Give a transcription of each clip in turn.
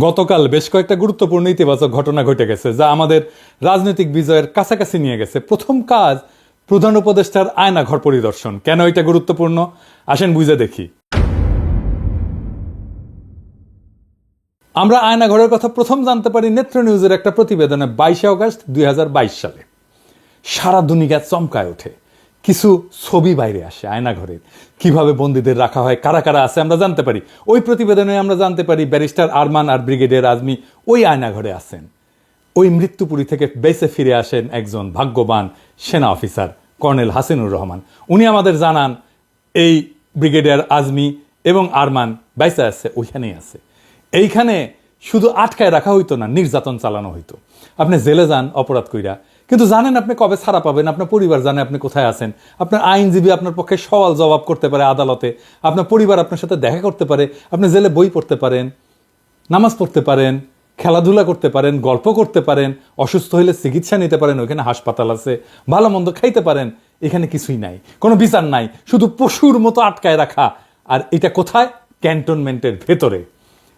গতকাল বেশ কয়েকটা গুরুত্বপূর্ণ ইতিবাচক ঘটনা ঘটে গেছে, যা আমাদের রাজনৈতিক বিজয়ের কাছাকাছি নিয়ে গেছে। প্রথম কাজ, প্রধান উপদেষ্টার আয়না ঘর পরিদর্শন। কেন এটা গুরুত্বপূর্ণ? আসেন বুঝে দেখি। আমরা আয়না ঘরের কথা প্রথম জানতে পারি নেত্র নিউজের একটা প্রতিবেদনে বাইশে অগস্ট দুই সালে। সারা দুনিয়া চমকায় ওঠে। কিছু ছবি বাইরে আসে আয়নাঘরের কীভাবে বন্দীদের রাখা হয়, কারা কারা আছে আমরা জানতে পারি। ওই প্রতিবেদনে আমরা জানতে পারি ব্যারিস্টার আরমান আর ব্রিগেডিয়ার আজমি ওই আয়নাঘরে আছেন। ওই মৃত্যুপুরী থেকে বেঁচে ফিরে আসেন একজন ভাগ্যবান সেনা অফিসার, কর্নেল হাসিনুর রহমান। উনি আমাদের জানান, এই ব্রিগেডিয়ার আজমি এবং আরমান বাইসে আছে, ওইখানেই আছে। এইখানে শুধু আটকায় রাখা হইতো না, নির্যাতন চালানো হইতো। আপনি জেলে যান, অপরাধ কইরা। কিন্তু জানেন আপনি কবে ছাড়া পাবেন? আপনার পরিবার জানে আপনি কোথায় আছেন। আপনার আইনজীবী আপনার পক্ষে সওয়াল জবাব করতে পারে আদালতে। আপনার পরিবার আপনার সাথে দেখা করতে পারে। আপনি জেলে বই পড়তে পারেন, নামাজ পড়তে পারেন, খেলাধুলা করতে পারেন, গল্প করতে পারেন, অসুস্থ হলে চিকিৎসা নিতে পারেন, ওইখানে হাসপাতাল আছে, ভালো মন্দ খাইতে পারেন, এখানে কিছুই নাই। কোনো বিচার নাই। শুধু পশুর মতো আটকায় রাখা। আর এটা কোথায়? ক্যান্টনমেন্টের ভেতরে।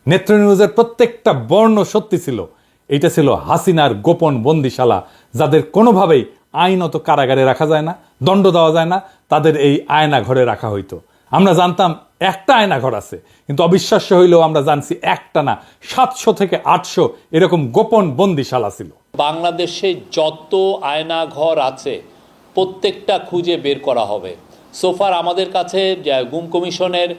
নেত্র নিউজের প্রত্যেকটা বর্ণ সত্যি ছিল। এটা ছিল হাসিনার গোপন বন্দিশালা, যাদের কোনোভাবেই আইনত কারাগারে রাখা যায় না, দণ্ড দেওয়া যায় না, তাদের এই আয়না ঘরে রাখা হইতো। আমরা জানতাম একটা আয়না ঘর আছে, কিন্তু অবিশ্বাস্য হইলেও আমরা জানছি একটা না, সাতশো থেকে আটশো এরকম গোপন বন্দিশালা ছিল। বাংলাদেশে যত আয়না ঘর আছে, প্রত্যেকটা খুঁজে বের করা হবে। সোফার আমাদের কাছে গুম কমিশনের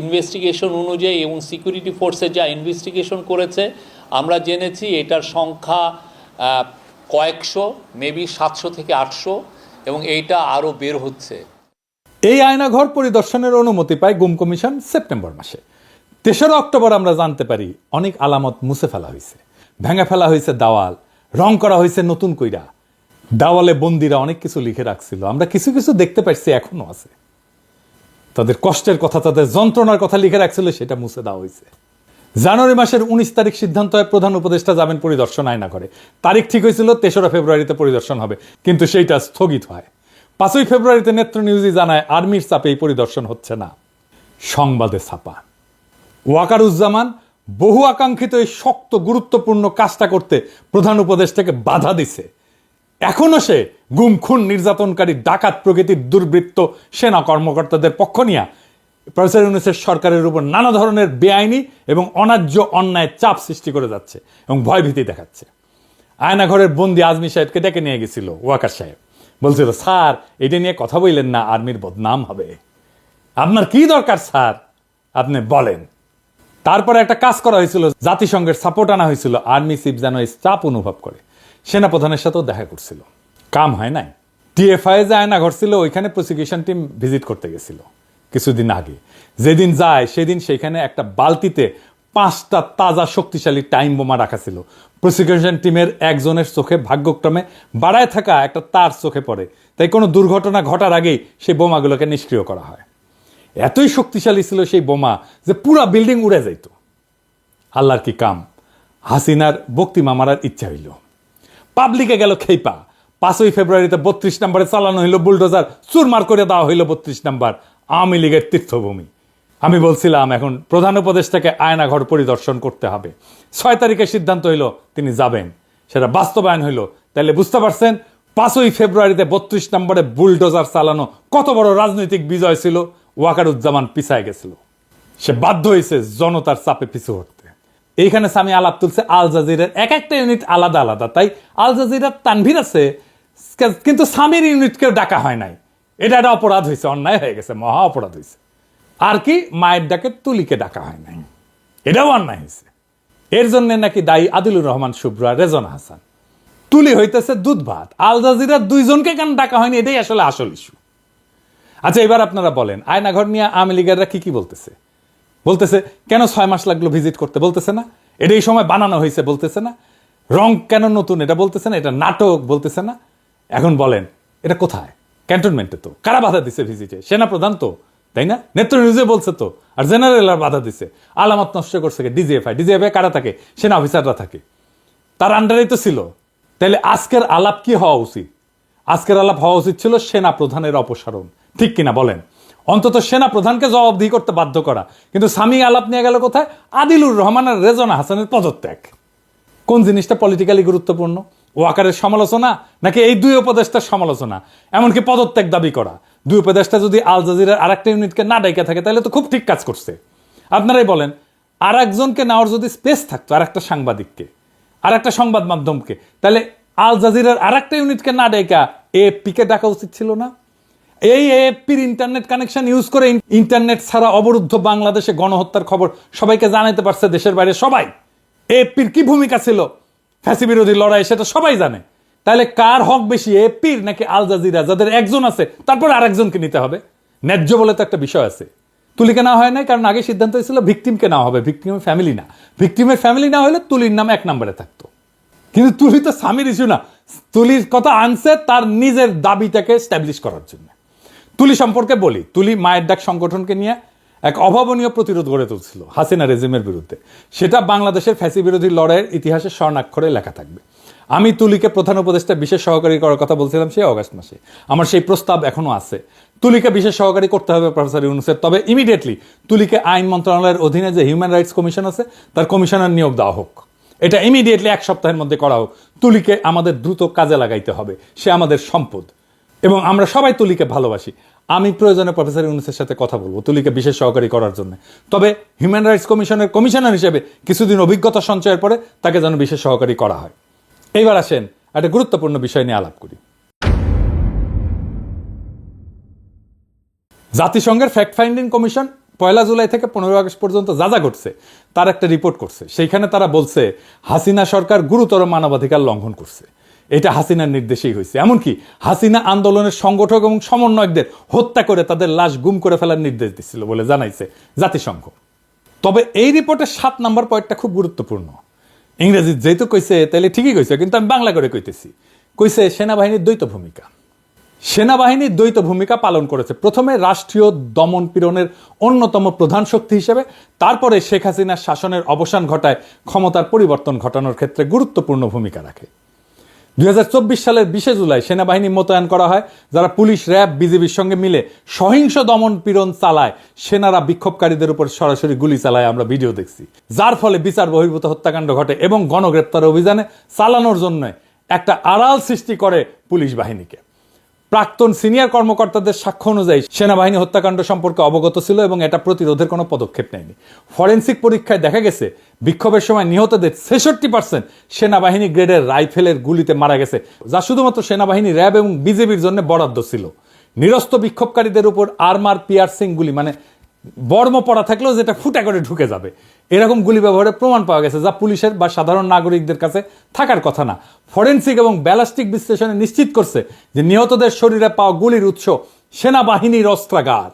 ইনভেস্টিগেশন অনুযায়ী এবং সিকিউরিটি ফোর্সের যা ইনভেস্টিগেশন করেছে আমরা জেনেছি এটার সংখ্যা কয়েকশো, মেবি সাতশো থেকে আটশো, এবং এইটা আরও বের হচ্ছে। এই আয়নাঘর পরিদর্শনের অনুমতি পায় গুম কমিশন সেপ্টেম্বর মাসে। তেসরা অক্টোবর আমরা জানতে পারি অনেক আলামত মুছে ফেলা হয়েছে। ভেঙে ফেলা হয়েছে দাওয়াল, রং করা হয়েছে নতুন কইরা। দাওয়ালে বন্দিরা অনেক কিছু লিখে রাখছিল। আমরা কিছু কিছু দেখতে পাচ্ছি এখনও আছে। তাদের কষ্টের কথা, তাদের যন্ত্রণার কথা লিখে রাখছিল, সেটা মুছে দেওয়া হয়েছে। জানুয়ারি মাসের উনিশ তারিখ সিদ্ধান্ত হয় প্রধান উপদেষ্টা যাবেন পরিদর্শন আয়না করে তারিখ ঠিক হয়েছিল তেসরা ফেব্রুয়ারিতে পরিদর্শন হবে, কিন্তু সেইটা স্থগিত হয়। পাঁচই ফেব্রুয়ারিতে নেত্র নিউজই জানায়, আর্মির চাপে এই পরিদর্শন হচ্ছে না। সংবাদে ছাপা। ওয়াকারুজ্জামান বহু আকাঙ্ক্ষিত এই শক্ত, গুরুত্বপূর্ণ কাজটা করতে প্রধান উপদেষ্টাকে বাধা দিছে। এখনও সে গুম, খুন, নির্যাতনকারী, ডাকাত প্রকৃতির দুর্বৃত্ত সেনা কর্মকর্তাদের পক্ষ নিয়ে প্রফেসর ইউনুসের সরকারের উপর নানা ধরনের বেআইনি এবং অন্যায্য অন্যায় চাপ সৃষ্টি করে যাচ্ছে এবং ভয়ভীতি দেখাচ্ছে। আয়নাঘরের বন্দি আজমি সাহেবকে ডেকে নিয়ে গেছিল ওয়াকার সাহেব। বলছিল, স্যার, এটা নিয়ে কথা বললেন না, আর্মির বদনাম হবে। আপনার কি দরকার, স্যার? আপনি বলেন। তারপরে একটা কাজ করা হয়েছিল, জাতিসংঘের সাপোর্ট আনা হয়েছিল, আর্মি চিফ যেন চাপ অনুভব করে। সেনাপ্রধানের সাথেও দেখা করছিল। কাম হয় নাই। টিএফআই যে আয়না ঘটছিল ওইখানে প্রসিকিউশন টিম ভিজিট করতে গেছিল। কিছুদিন আগে। যেদিন যায়, সেদিন সেখানে একটা বালতিতে পাঁচটা তাজা শক্তিশালী টাইম বোমা রাখা ছিল। প্রসিকিউশন টিমের একজনের চোখে ভাগ্যক্রমে বাড়ায় থাকা একটা তার চোখে পড়ে। তাই কোনো দুর্ঘটনা ঘটার আগেই সেই বোমাগুলোকে নিষ্ক্রিয় করা হয়। এতই শক্তিশালী ছিল সেই বোমা যে পুরা বিল্ডিং উড়ে যাইত। আল্লাহর কি কাম? হাসিনার বক্তিমা মারার ইচ্ছা হইল। পাবলিকে গেল খেইপা। পাঁচই ফেব্রুয়ারিতে বত্রিশ নম্বরে চালানো হইল বুলডোজার, চুরমার করে দেওয়া হইল বত্রিশ নম্বর। আওয়ামী লীগের তীর্থভূমি। আমি বলছিলাম, এখন প্রধান উপদেষ্টাকে আয়নাঘর পরিদর্শন করতে হবে। ছয় তারিখে সিদ্ধান্ত হইল, তিনি যাবেন। সেটা বাস্তবায়ন হইল। তাহলে বুঝতে পারছেন, পাঁচই ফেব্রুয়ারিতে বত্রিশ নম্বরে বুলডোজার চালানো কত বড় রাজনৈতিক বিজয় ছিল? ওয়াকারুজ্জামান পিছায় গেছিল। সে বাধ্য হয়েছে জনতার চাপে পিছু হটতে। এইখানে স্বামী আলাপ তুলছে আল জাজিরের। এক একটা ইউনিট আলাদা আলাদা। তাই আল জাজিরার তানভীর আছে, কিন্তু স্বামীর ইউনিটকেও ডাকা হয় নাই। এটা একটা অপরাধ হয়েছে অন্যায় হয়ে গেছে, মহা অপরাধ হয়েছে আর কি, মায়ের ডাকে তুলিকে ডাকা হয় নাই। এটাও অন্যায় হয়েছে এর জন্য নাকি দায়ী আদিলুর রহমান শুভ্র, রেজনা হাসান। তুলি হইতেছে দুধ ভাত। আল জাজিরার দুইজনকে কেন ডাকা হয়নি? এটাই আসলে আসল ইস্যু আচ্ছা এবার আপনারা বলেন, আয়নাঘর নিয়ে আওয়ামী লীগেররা কি কি বলতেছে? বলতেছে, কেন ছয় মাস লাগল ভিজিট করতে? বলতেছে না। এটা এই সময় বানানো হয়েছে বলতেছে না। রং কেন নতুন? এটা বলতেছে না। এটা নাটক, বলতেছে না। এখন বলেন, এটা কোথায়? ক্যান্টনমেন্টে তো। কারা বাধা দিছে ভিজিটে? সেনা প্রধান তো, তাই না? নেত্র নিউজে বলছে তো, আর জেনারেল আর বাধা দিছে। আলামত নষ্ট করছে ডিজিএফআই। ডিজিএফআই কারা থাকে? সেনা অফিসাররা থাকে। তার আন্ডারেই তো ছিল। তাহলে আজকের আলাপ কি হওয়া উচিত? আজকের আলাপ হওয়া উচিত ছিল সেনা প্রধানের অপসারণ। ঠিক কিনা বলেন? অন্তত সেনা প্রধানকে জবাবদিহি করতে বাধ্য করা। কিন্তু স্বামী আলাপ নিয়ে গেল কোথায়? আদিলুর রহমান আর রেজনা হাসানের পদত্যাগ। কোন জিনিসটা পলিটিক্যালি গুরুত্বপূর্ণ? ওয়াকারের সমালোচনা নাকি এই দুই উপদেষ্টার সমালোচনা? এমনকি পদত্যাগ দাবি করা। দুই উপদেষ্টা যদি আল জাজিরার আরেকটা ইউনিটকে না ডেকে থাকে, তাহলে তো খুব ঠিক কাজ করছে। আপনারাই বলেন আর একজনকে নেওয়ার যদি স্পেস থাকতো আর একটা সাংবাদিককে আর একটা সংবাদ মাধ্যমকে, তাহলে আল জাজিরার আর একটা ইউনিটকে না ডেকা এপিকে ডাকা উচিত ছিল না? এই এএফপির ইন্টারনেট কানেকশন ইউজ করে ইন্টারনেট ছাড়া অবরুদ্ধ বাংলাদেশে গণহত্যার খবর সবাইকে জানাতে পারছে দেশের বাইরে সবাই। এএফপির কি ভূমিকা ছিল? ফ্যাসি বিরোধী লড়াই, সেটা সবাই জানে। তাহলে কার হক বেশি এপির নাকি আল জাজিরা? যাদের একজন আছে, তারপর আরেকজনকে নিতে হবে। ন্যায্য বলে তো একটা বিষয় আছে। তুলিকে না হয় নাই, কারণ আগে সিদ্ধান্ত হয়েছিল ভিকটিমকে না হবে। ভিকটিমের ফ্যামিলি না। ভিকটিমের ফ্যামিলি না হলে তুলির নাম এক নম্বরে থাকতো। কিন্তু তুলি তো স্বামীর ইস্যু না। তুলির কথা আনছে তার নিজের দাবিটাকে স্ট্যাবলিশ করার জন্য। তুলি সম্পর্কে বলি। তুলি মায়ের ডাক সংগঠনকে নিয়ে এক অভাবনীয় প্রতিরোধ গড়ে তুলছিল হাসিনা রেজিমের বিরুদ্ধে। সেটা বাংলাদেশের ফ্যাসি বিরোধী লড়াইয়ের ইতিহাসে স্বর্ণাক্ষরে লেখা থাকবে। আমি তুলিকে প্রধান উপদেষ্টা, বিশেষ সহকারী করার কথা বলছিলাম সেই অগাস্ট মাসে। আমার সেই প্রস্তাব এখনও আছে। তুলিকে বিশেষ সহকারী করতে হবে প্রফেসর ইউনুসের। তবে ইমিডিয়েটলি তুলিকে আইন মন্ত্রণালয়ের অধীনে যে হিউম্যান রাইটস কমিশন আছে, তার কমিশনার নিয়োগ দেওয়া হোক। এটা ইমিডিয়েটলি এক সপ্তাহের মধ্যে করা হোক। তুলিকে আমাদের দ্রুত কাজে লাগাইতে হবে। সে আমাদের সম্পদ। এবং আমরা সবাই তুলিকে ভালোবাসি। আমি প্রয়োজনে প্রফেসর ইউনুসের সাথে কথা বলব, তুলিকে বিশেষ সহকারী করার জন্য। তবে হিউম্যান রাইটস কমিশনের কমিশনার হিসেবে কিছুদিন অভিজ্ঞতা সঞ্চয়ের পরে তাকে যেন বিশেষ সহকারী করা হয়। এইবার আসেন একটা গুরুত্বপূর্ণ বিষয় নিয়ে আলাপ করি। জাতিসংঘের ফ্যাক্ট ফাইন্ডিং কমিশন পয়লা জুলাই থেকে পনেরো আগস্ট পর্যন্ত যা যা ঘটছে, তার একটা রিপোর্ট করছে। সেইখানে তারা বলছে, হাসিনা সরকার গুরুতর মানবাধিকার লঙ্ঘন করছে। এটা হাসিনার নির্দেশেই হয়েছে। এমনকি হাসিনা আন্দোলনের সংগঠক এবং সমন্বয়কদের হত্যা করে তাদের লাশ গুম করে ফেলার নির্দেশ দিচ্ছিল বলে জানাইছে জাতিসংঘ। তবে এই রিপোর্টের সাত নম্বর পয়েন্টটা খুব গুরুত্বপূর্ণ। ইংরেজি যেহেতু কইছে তাহলে ঠিকই কইছে, কিন্তু আমি বাংলা করে কইতেছি। কইছে, সেনাবাহিনীর দ্বৈত ভূমিকা। সেনাবাহিনী দ্বৈত ভূমিকা পালন করেছে প্রথমে রাষ্ট্রীয় দমন পীড়নের অন্যতম প্রধান শক্তি হিসেবে, তারপরে শেখ হাসিনার শাসনের অবসান ঘটায় ক্ষমতার পরিবর্তন ঘটানোর ক্ষেত্রে গুরুত্বপূর্ণ ভূমিকা রাখে। দুই হাজার চব্বিশ সালের বিশে জুলাই সেনাবাহিনী মোতায়েন করা হয়, যারা পুলিশ, র্যাব, বিজিবির সঙ্গে মিলে সহিংস দমন পীড়ন চালায়। সেনারা বিক্ষোভকারীদের উপর সরাসরি গুলি চালায়, আমরা ভিডিও দেখছি। যার ফলে বিচার বহির্ভূত হত্যাকাণ্ড ঘটে এবং গণগ্রেপ্তার অভিযানে চালানোর জন্য একটা আড়াল সৃষ্টি করে পুলিশ বাহিনীকে। প্রাক্তন সিনিয়র কর্মকর্তাদের সাক্ষ্য অনুযায়ী সেনাবাহিনী হত্যাকাণ্ড সম্পর্কে অবগত ছিল এবং এটা প্রতিরোধের কোনো পদক্ষেপ নেয়নি। ফরেন্সিক পরীক্ষায় দেখা গেছে, বিক্ষোভের সময় নিহতদের ছেষট্টি পার্সেন্ট সেনাবাহিনী গ্রেডের রাইফেলের গুলিতে মারা গেছে, যা শুধুমাত্র সেনাবাহিনী, র্যাব এবং বিজেপির জন্য বরাদ্দ ছিল। নিরস্ত বিক্ষোভকারীদের উপর আর্মার পিয়ার্সিং গুলি মানে বর্ম পড়া থাকলেও যেটা ফুটা করে ঢুকে যাবে। এরকম গুলি ব্যবহারের প্রমাণ পাওয়া গেছে যা পুলিশের বা সাধারণ নাগরিকদের কাছে থাকার কথা না। ফরেন্সিক এবং ব্যালাস্টিক বিশ্লেষণে নিশ্চিত করছে যে নিহতদের শরীরে পাওয়া গুলির উৎস সেনাবাহিনীর অস্ত্রাগার।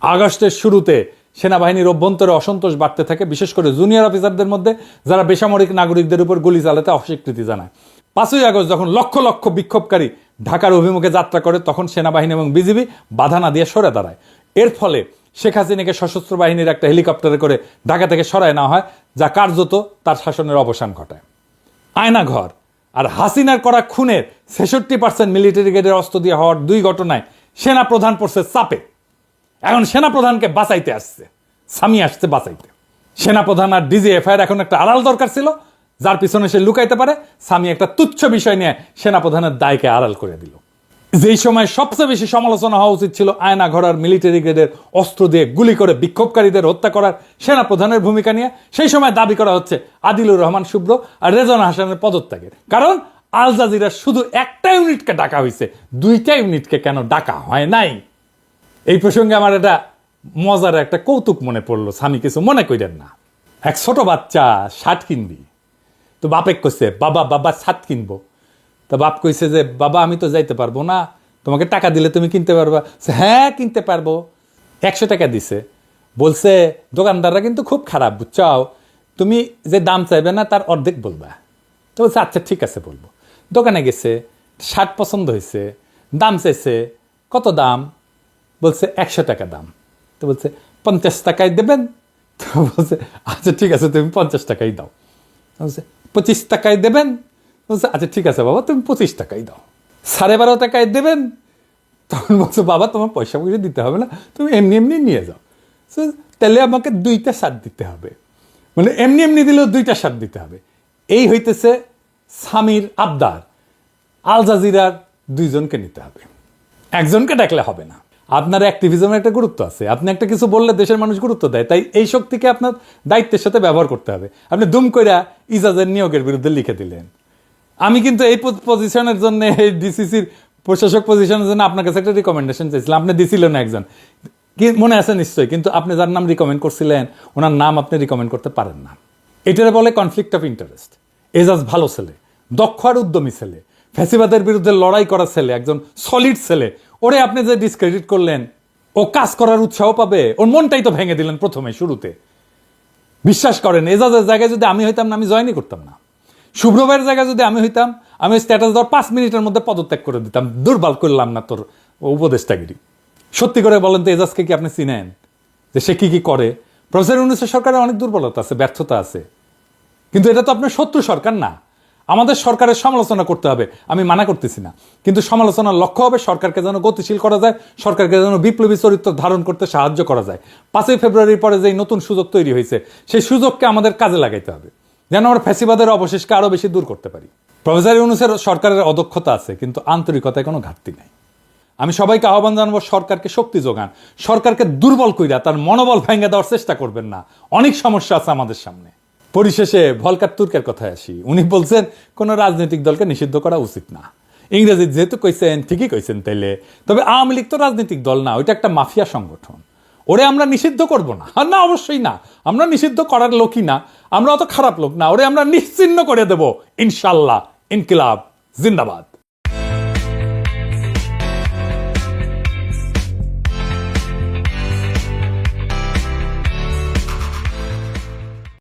আগস্টের শুরুতে সেনাবাহিনীর অভ্যন্তরে অসন্তোষ বাড়তে থাকে, বিশেষ করে জুনিয়র অফিসারদের মধ্যে, যারা বেসামরিক নাগরিকদের উপর গুলি চালাতে অস্বীকৃতি জানায়। পাঁচই আগস্ট যখন লক্ষ লক্ষ বিক্ষোভকারী ঢাকার অভিমুখে যাত্রা করে, তখন সেনাবাহিনী এবং বিজিবি বাধা না দিয়ে সরে দাঁড়ায়। এর ফলে শেখ হাসিনাকে সশস্ত্র বাহিনীর একটা হেলিকপ্টারে করে ঢাকা থেকে সরায় নেওয়া হয়, যা কার্যত তার শাসনের অবসান ঘটায়। আয়নাঘর আর হাসিনার করা খুনের ছেষট্টি পার্সেন্ট মিলিটারি গ্রেডের অস্ত্র দিয়ে হওয়ার দুই ঘটনায় সেনা প্রধান পড়ছে চাপে। এখন সেনা প্রধানকে বাঁচাইতে আসছে, স্বামী আসছে বাঁচাইতে। সেনা প্রধান আর ডিজিএফআইয়ের এখন একটা আড়াল দরকার ছিল, যার পিছনে সে লুকাইতে পারে। স্বামী একটা তুচ্ছ বিষয় নিয়ে সেনা প্রধানের দায়কে আড়াল করে দিল। যেই সময় সবচেয়ে বেশি সমালোচনা হওয়া উচিত ছিল আয়না ঘরার মিলিটারি গ্রেডের অস্ত্র দিয়ে গুলি করে বিক্ষোভকারীদের হত্যা করার সেনা প্রধানের ভূমিকা নিয়ে, সেই সময় দাবি করা হচ্ছে আদিলুর রহমান শুভ্র আর রেজানা হাসানের পদত্যাগের। কারণ আল জাজিরা শুধু একটা ইউনিটকে ডাকা হয়েছে, দুইটা ইউনিটকে কেন ডাকা হয় নাই? এই প্রসঙ্গে আমার একটা মজার একটা কৌতুক মনে পড়ল, স্বামী কিছু মনে কইরেন না। এক ছোট বাচ্চা শার্ট কিনবি, তো বাপে কইছে, বাবা বাবা, শার্ট কিনবো। তা বাপ কইছে যে, বাবা, আমি তো যাইতে পারব না। তোমাকে টাকা দিলে তুমি কিনতে পারবা। হ্যাঁ কিনতে পারব। একশো টাকা দিছে। বলছে, দোকানদাররা কিন্তু খুব খারাপ, বুঝছাও। তুমি যে দাম চাইবে না, তার অর্ধেক বলবা। তো বলছে আচ্ছা ঠিক আছে, বলব। দোকানে গেছে, শার্ট পছন্দ হয়েছে, দাম চাইছে, কত দাম? বলছে, একশো টাকা দাম। তো বলছে, পঞ্চাশ টাকায় দেবেন? তো বলছে আচ্ছা ঠিক আছে, তুমি পঞ্চাশ টাকাই দাও। বলছে, পঁচিশ টাকায় দেবেন? বলছে আচ্ছা ঠিক আছে বাবা তুমি পঁচিশ টাকাই দাও। সাড়ে বারো টাকায় দেবেন তখন বলছো বাবা তোমার পয়সা পয়সা দিতে হবে না তুমি এমনি এমনি নিয়ে যাও। So, তাহলে আমাকে দুইটা সার দিতে হবে। মানে এমনি এমনি দিলেও দুইটা সার দিতে হবে। এই হইতেছে স্বামীর আবদার। আল জাজিরার দুইজনকে নিতে হবে। একজনকে ডাকলে হবে না। আপনার অ্যাক্টিভিজমের একটা গুরুত্ব আছে। আপনি একটা কিছু বললে দেশের মানুষ গুরুত্ব দেয়। তাই এই শক্তিকে আপনার দায়িত্বের সাথে ব্যবহার করতে হবে। আপনি দুম কইরা ইজাজের নিয়োগের বিরুদ্ধে লিখে দিলেন। আমি কিন্তু এই পজিশনের জন্য, এই ডিসিসির প্রশাসক পজিশনের জন্য আপনার কাছে একটা রিকমেন্ডেশন চাইছিলাম। আপনি দিছিলেন একজন। মনে আছে নিশ্চয়ই, কিন্তু আপনি যার নাম রিকমেন্ড করছিলেন, ওনার নাম আপনি রিকমেন্ড করতে পারেন না। এটারে বলে কনফ্লিক্ট অফ ইন্টারেস্ট এজাজ ভালো ছেলে, দক্ষ আর উদ্যমী ছেলে, ফ্যাসিবাদের বিরুদ্ধে লড়াই করা ছেলে, একজন সলিড ছেলে। ওরে আপনি যে ডিসক্রেডিট করলেন, ও কাজ করার উৎসাহ পাবে, ওর মনটাই তো ভেঙে দিলেন প্রথমে, শুরুতে। বিশ্বাস করেন এজাজের জায়গায় যদি আমি হইতাম না, আমি জয়েনই করতাম না। শুভ্রভাইয়ের জায়গায় যদি আমি হইতাম, আমি স্ট্যাটাস দেওয়ার পাঁচ মিনিটের মধ্যে পদত্যাগ করে দিতাম। দুর্বল করলাম না তোর উপদেষ্টাগিরি সত্যি করে বলেন তো, এজাজকে কি আপনি চিনেন? যে সে কি কি করে? প্রফেসর ইউনুসের সরকারের অনেক দুর্বলতা আছে, ব্যর্থতা আছে। কিন্তু এটা তো আপনার শত্রু সরকার না। আমাদের সরকারের সমালোচনা করতে হবে, আমি মানা করতেছি না। কিন্তু সমালোচনার লক্ষ্য হবে সরকারকে যেন গতিশীল করা যায়, সরকারকে যেন বিপ্লবী চরিত্র ধারণ করতে সাহায্য করা যায়। পাঁচই ফেব্রুয়ারির পরে যে নতুন সুযোগ তৈরি হয়েছে, সেই সুযোগকে আমাদের কাজে লাগাইতে হবে। যেন আমরা ফ্যাসিবাদের অবশেষকে আরও বেশি দূর করতে পারি। প্রফেসর ইউনুসের সরকারের অদক্ষতা আছে, কিন্তু আন্তরিকতায় কোনো ঘাটতি নাই। আমি সবাইকে আহ্বান জানাব, সরকারকে শক্তি যোগান। সরকারকে দুর্বল কইরা তার মনোবল ভেঙে দেওয়ার চেষ্টা করবেন না। অনেক সমস্যা আছে আমাদের সামনে। পরিশেষে ভলকার তুর্কের কথায় আসি। উনি বলছেন, কোনো রাজনৈতিক দলকে নিষিদ্ধ করা উচিত না। ইংরেজি যেহেতু কইছেন, ঠিকই কইছেন তাইলে। তবে আওয়ামী লীগ তো রাজনৈতিক দল না, ওইটা একটা মাফিয়া সংগঠন। ওরে আমরা নিষিদ্ধ করব না। আর না, অবশ্যই না। আমরা নিষিদ্ধ করার লোকই না। আমরা অত খারাপ লোক না। ওরে আমরা নিশ্চিন্ন করে দেব, ইনশাল্লাহ। ইনকিলাব। জিন্দাবাদ।